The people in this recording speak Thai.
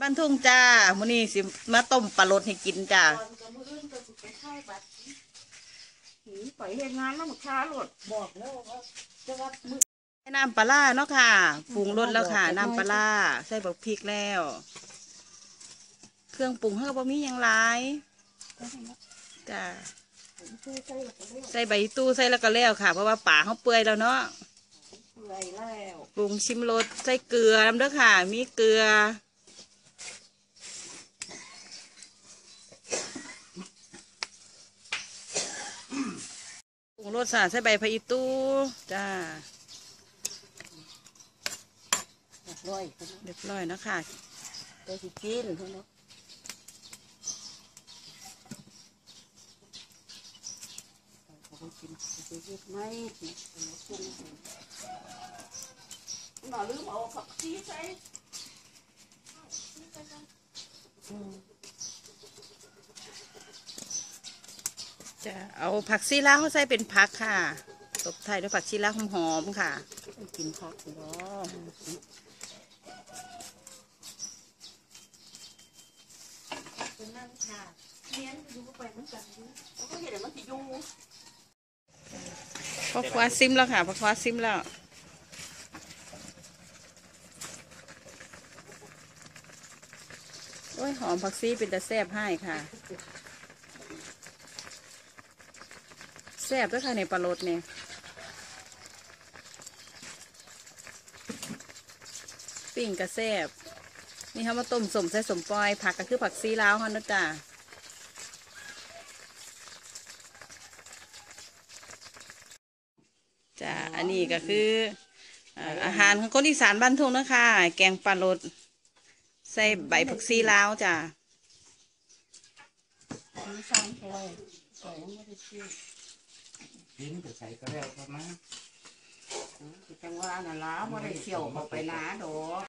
บ้านทุ่งจ้ามื้อนี้สิมาต้มปลารสให้กินจ้าก่อนกับมืออื่นก็สิไปเข้าบัตรหือไปเฮ็ดงานแล้วมันช้าโลดบอกแล้วว่าจะว่ามือใส่น้ำปลาร้าเนาะค่ะปรุงรสแล้วค่ะ น้ำปลาร้าใส่บักพริกแล้ว เครื่องปรุงเฮาก็บ่มีหยังหลายจ้าผมช่วยใส่แล้วก็เลี้ยวใส่ใบตู้ใส่แล้วก็แล้วค่ะ เพราะว่าป่าเฮาเปื่อยแล้วเนาะเปื่อยแล้วปรุงชิมรสใส่เกลือน้ำเด้อค่ะ มีเกลือ งรสสาใส่ใบพะอีตู้จ้าเรียบร้อยเพิ่นเรียบร้อยนะค่ะก็สิกินเพิ่นาะเอาไหมเนี่ยเอามาปรุงให้หน่าลืมเอาผักชีใส่อืม จะเอาผักซีลาวเขาใส่เป็นผักค่ะ ตบท้ายด้วยผักชีลาวหอมๆค่ะไปกินผักสิเนาะเป็นนั่งค่ะเลี้ยงดูไปมันกันดูเขาก็เห็นมันสิอยู่พอคว้าซิมแล้วค่ะพอคว้าซิมแล้วโอ้ยหอมผักซีเป็นตะแซบให้ค่ะ แซ่บด้วยค่ะในปลาโรสเนี่ยปิ้งกระแซบนี่เขามาต้มสมใส่สมปลอย ผักก็คือผักซีลาวเขานะจ๊ะจ้ะอันนี้ก็คืออาหารของคนอีสานบ้านทุ่งนะคะ แกงปลาโรสใส่ใบผักซีลาวจ้ะมีสร้า งซอยซอยยังไม่ได้ชื่อดินจะใส่ก็แล้วครับนะจังว่าน่ะล้าบ่ได้เขี่ยวเข้าไปนาดอก